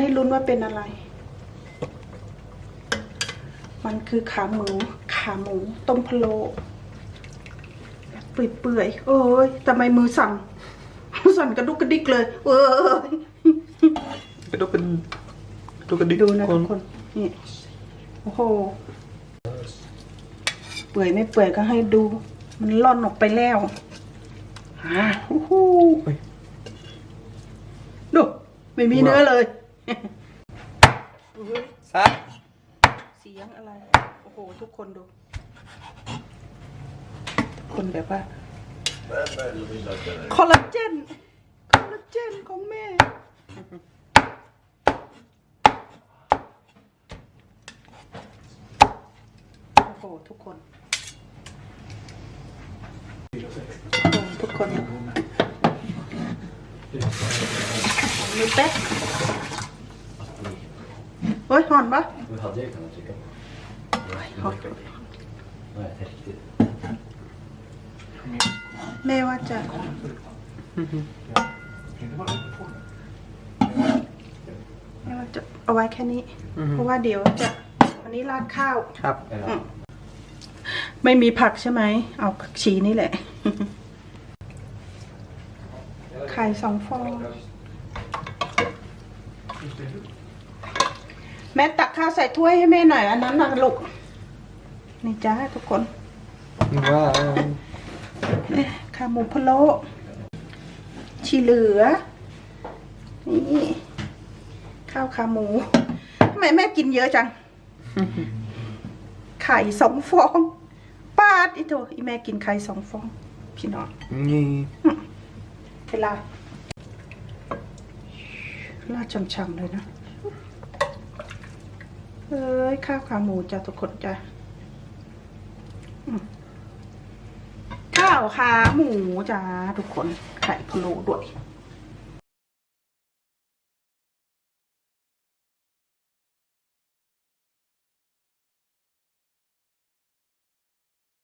ให้ลุ้นว่าเป็นอะไร มันคือขาหมู ขาหมู ต้มพะโล้เปื่อยๆเอ้ยทำไมมือสั่น สั่นกระดุกกระดิกเลย เอ้ยกระดูกเป็นกระดูกกระดิกดูนะคทุนกคน นี่ โอ้โห เปื่อยไม่เปื่อยก็ให้ดู มันล่อนออกไปแล้วอ่าโอ้โหดู ไม่มีเนื้อเลย ซะเสียงอะไร โอ้โห ทุกคนดู คนแบบว่า คอลลาเจน คอลลาเจนของแม่ โอ้โห ทุกคนโอ้โหทุกคนดูมือเป๊ะ เฮ้ยหอนปะ Du hade ju kunnat trycka på. Ja. Nu är det riktigt. แม่ว่าจะ แม่ว่าจะเอาไว้แค่นี้เพราะว่าเดี๋ยวจะวันนี้ราดข้าว ครับ Ja. ไม่มีผักใช่ไหม เอาผักชีนี่แหละ ไข่สองฟอง แม่ตักข้าวใส่ถ้วยให้แม่หน่อยอันนั้นนะลูกนี่จ้าทุกคนว้าวเอ๊ะขาหมูพะโล้ชีเหลือ นี่ ข้าวขาหมูทำไมแม่กินเยอะจัง ไข่สองฟองปาดอีโตอีแม่กินไข่สองฟอง พี่น้องนี่เวลาลาดช่ำๆเลยนะ เอ้ยข้าวขาหมูจ้ะทุกคนจ้ะข้าวขาหมูจ้าทุกคนไข่พะโล้ด้วย